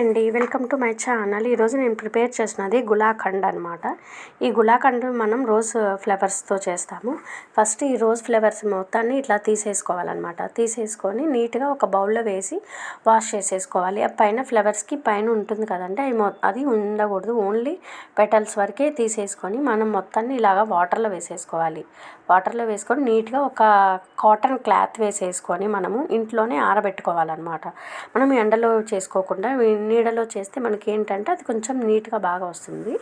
అండి. Welcome to my channel. ఈరోజు నేను ప్రిపేర్ చేసినది గులాఖండ్ అనమాట ఈ గులాఖండ్ మనం రోజ్ ఫ్లవర్స్తో చేస్తాము. ఫస్ట్ ఈ రోజ్ ఫ్లవర్స్ మొత్తాన్ని ఇట్లా తీసేసుకోవాలన్నమాట. తీసేసుకొని నీట్గా ఒక బౌల్లో వేసి వాష్ చేసేసుకోవాలి. ఆ పైన ఫ్లవర్స్కి పైన ఉంటుంది కదండి అవి అది ఉండకూడదు. ఓన్లీ పెటల్స్ వరకే తీసేసుకొని మనం మొత్తాన్ని ఇలాగా వాటర్లో వేసేసుకోవాలి. వాటర్లో వేసుకొని నీట్గా ఒక కాటన్ క్లాత్ వేసేసుకొని మనము ఇంట్లోనే ఆరబెట్టుకోవాలన్నమాట. మనం ఎండలో చేసుకోకుండా నీడలో చేస్తే మనకి ఏంటంటే అది కొంచెం నీట్గా బాగా వస్తుంది.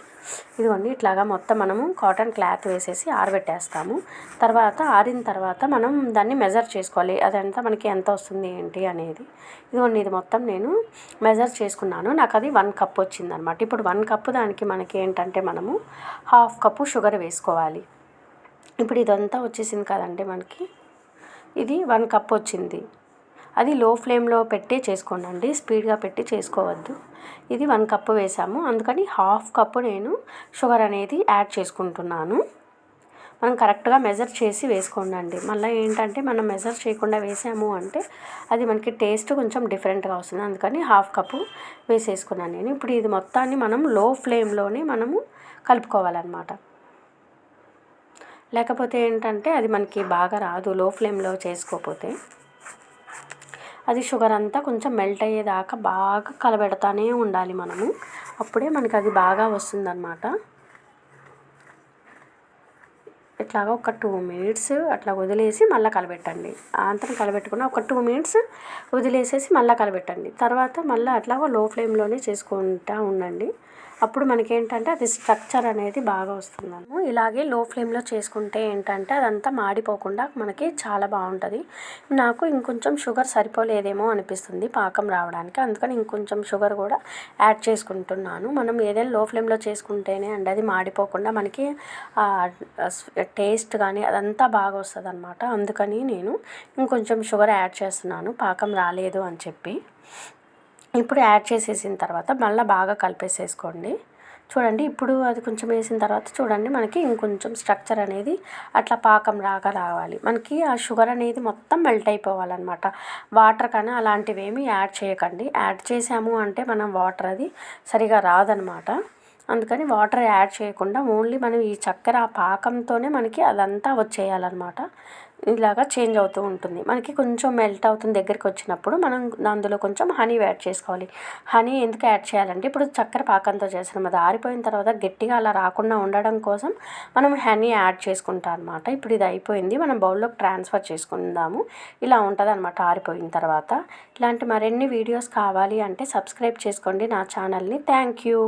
ఇదిగోండి ఇట్లాగా మొత్తం మనము కాటన్ క్లాత్ వేసేసి ఆరబెట్టేస్తాము. తర్వాత ఆరిన తర్వాత మనం దాన్ని మెజర్ చేసుకోవాలి. అదంతా మనకి ఎంత వస్తుంది ఏంటి అనేది. ఇదిగోండి ఇది మొత్తం నేను మెజర్ చేసుకున్నాను. నాకు అది వన్ కప్ వచ్చిందనమాట ఇప్పుడు వన్ కప్ దానికి మనకి ఏంటంటే మనము హాఫ్ కప్పు షుగర్ వేసుకోవాలి. ఇప్పుడు ఇదంతా వచ్చేసింది కదండి మనకి. ఇది వన్ కప్ వచ్చింది. అది లో ఫ్లేమ్లో పెట్టి చేసుకోండి స్పీడ్గా పెట్టి చేసుకోవద్దు. ఇది వన్ కప్పు వేసాము. అందుకని హాఫ్ కప్పు నేను షుగర్ అనేది యాడ్ చేసుకుంటున్నాను. మనం కరెక్ట్గా మెజర్ చేసి వేసుకోండి మళ్ళీ ఏంటంటే మనం మెజర్ చేయకుండా వేసాము అంటే అది మనకి టేస్ట్ కొంచెం డిఫరెంట్గా వస్తుంది. అందుకని హాఫ్ కప్పు వేసేసుకున్నాను నేను. ఇప్పుడు ఇది మొత్తాన్ని మనం లో ఫ్లేమ్లోనే మనము కలుపుకోవాలన్నమాట. లేకపోతే ఏంటంటే అది మనకి బాగా రాదు లో ఫ్లేమ్లో చేసుకోకపోతే. అది షుగర్ అంతా కొంచెం మెల్ట్ అయ్యేదాకా బాగా కలబెడతానే ఉండాలి మనము. అప్పుడే మనకి అది బాగా వస్తుందన్నమాట. ఇట్లాగా ఒక టూ మినిట్స్ అట్లా వదిలేసి మళ్ళీ కలబెట్టండి. అంతా కలబెట్టుకున్న ఒక టూ మినిట్స్ వదిలేసేసి మళ్ళీ కలబెట్టండి. తర్వాత మళ్ళీ అట్లా లో ఫ్లేమ్లోనే చేసుకుంటూ ఉండండి. అప్పుడు మనకేంటంటే అది స్ట్రక్చర్ అనేది బాగా వస్తుంది ఇలాగే లో ఫ్లేమ్లో చేసుకుంటే ఏంటంటే అదంతా మాడిపోకుండా మనకి చాలా బాగుంటుంది. నాకు ఇంకొంచెం షుగర్ సరిపోలేదేమో అనిపిస్తుంది పాకం రావడానికి. అందుకని ఇంకొంచెం షుగర్ కూడా యాడ్ చేసుకుంటున్నాను. మనం ఏదైనా లో ఫ్లేమ్లో చేసుకుంటేనే అండి అది మాడిపోకుండా మనకి టేస్ట్ కానీ అదంతా బాగా వస్తుంది అనమాట అందుకని నేను ఇంకొంచెం షుగర్ యాడ్ చేస్తున్నాను. పాకం రాలేదు అని చెప్పి. ఇప్పుడు యాడ్ చేసేసిన తర్వాత మళ్ళీ బాగా కలిపేసేసుకోండి. చూడండి ఇప్పుడు అది కొంచెం వేసిన తర్వాత చూడండి మనకి ఇంకొంచెం స్ట్రక్చర్ అనేది అట్లా పాకం రాగా రావాలి. మనకి ఆ షుగర్ అనేది మొత్తం మెల్ట్ అయిపోవాలన్నమాట. వాటర్ కానీ అలాంటివి ఏమి యాడ్ చేయకండి. యాడ్ చేసాము అంటే మనం వాటర్ అది సరిగా రాదనమాట అందుకని వాటర్ యాడ్ చేయకుండా ఓన్లీ మనం ఈ చక్కెర ఆ పాకంతోనే మనకి అదంతా వచ్చేయాలన్నమాట. ఇలాగా చేంజ్ అవుతూ ఉంటుంది. మనకి కొంచెం మెల్ట్ అవుతుంది దగ్గరికి వచ్చినప్పుడు మనం అందులో కొంచెం హనీ యాడ్ చేసుకోవాలి. హనీ ఎందుకు యాడ్ చేయాలంటే ఇప్పుడు చక్కెర పాకంతో చేస్తున్నాం అది ఆరిపోయిన తర్వాత గట్టిగా అలా రాకుండా ఉండడం కోసం మనం హనీ యాడ్ చేసుకుంటాం అనమాట ఇప్పుడు ఇది అయిపోయింది మనం బౌల్లోకి ట్రాన్స్ఫర్ చేసుకుందాము. ఇలా ఉంటుంది అనమాట ఆరిపోయిన తర్వాత. ఇలాంటి మరిన్ని వీడియోస్ కావాలి అంటే సబ్స్క్రైబ్ చేసుకోండి నా ఛానల్ని థ్యాంక్ యూ